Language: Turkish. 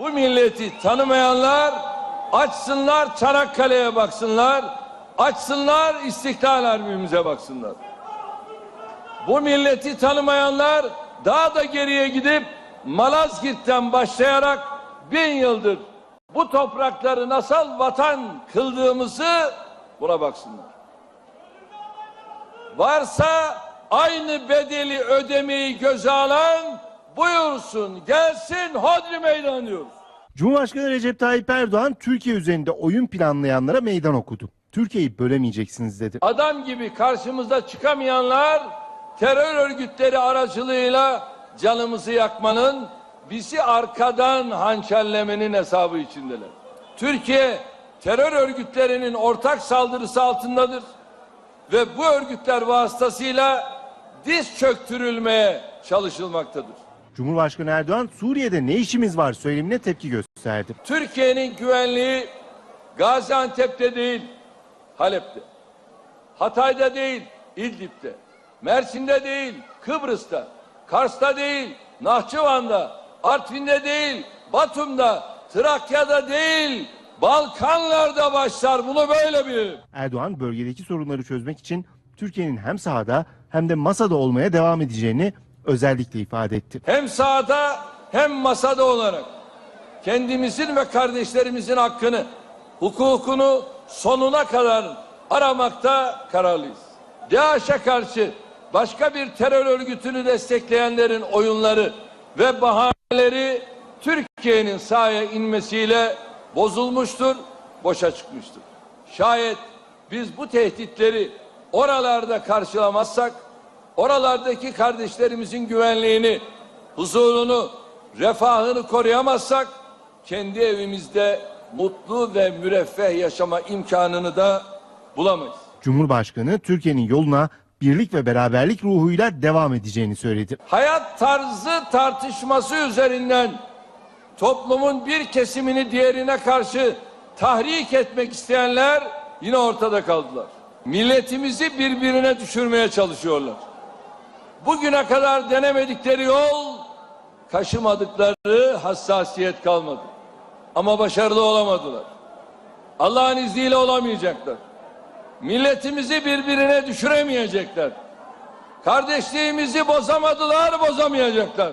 Bu milleti tanımayanlar açsınlar Çanakkale'ye baksınlar. Açsınlar İstiklal Harbimize baksınlar. Bu milleti tanımayanlar daha da geriye gidip Malazgirt'ten başlayarak bin yıldır bu toprakları nasıl vatan kıldığımızı buna baksınlar. Varsa aynı bedeli ödemeyi göze alan buyursun gelsin hodri meydan diyoruz. Cumhurbaşkanı Recep Tayyip Erdoğan Türkiye üzerinde oyun planlayanlara meydan okudu. Türkiye'yi bölemeyeceksiniz dedi. Adam gibi karşımıza çıkamayanlar terör örgütleri aracılığıyla canımızı yakmanın, bizi arkadan hançerlemenin hesabı içindeler. Türkiye terör örgütlerinin ortak saldırısı altındadır ve bu örgütler vasıtasıyla diz çöktürülmeye çalışılmaktadır. Cumhurbaşkanı Erdoğan Suriye'de ne işimiz var söylemine tepki gösterdi. Türkiye'nin güvenliği Gaziantep'te değil, Halep'te. Hatay'da değil, İdlib'de. Mersin'de değil, Kıbrıs'ta. Kars'ta değil, Nahçıvan'da. Artvin'de değil, Batum'da. Trakya'da değil, Balkanlar'da başlar. Bunu böyle bilelim. Erdoğan bölgedeki sorunları çözmek için Türkiye'nin hem sahada hem de masada olmaya devam edeceğini özellikle ifade etti. Hem sahada hem masada olarak kendimizin ve kardeşlerimizin hakkını, hukukunu sonuna kadar aramakta kararlıyız. DAEŞ'e karşı başka bir terör örgütünü destekleyenlerin oyunları ve bahaneleri Türkiye'nin sahaya inmesiyle bozulmuştur, boşa çıkmıştır. Şayet biz bu tehditleri oralarda karşılamazsak oralardaki kardeşlerimizin güvenliğini, huzurunu, refahını koruyamazsak kendi evimizde mutlu ve müreffeh yaşama imkanını da bulamayız. Cumhurbaşkanı Türkiye'nin yoluna birlik ve beraberlik ruhuyla devam edeceğini söyledi. Hayat tarzı tartışması üzerinden toplumun bir kesimini diğerine karşı tahrik etmek isteyenler yine ortada kaldılar. Milletimizi birbirine düşürmeye çalışıyorlar. Bugüne kadar denemedikleri yol, kaşımadıkları hassasiyet kalmadı. Ama başarılı olamadılar. Allah'ın izniyle olamayacaklar. Milletimizi birbirine düşüremeyecekler. Kardeşliğimizi bozamadılar, bozamayacaklar.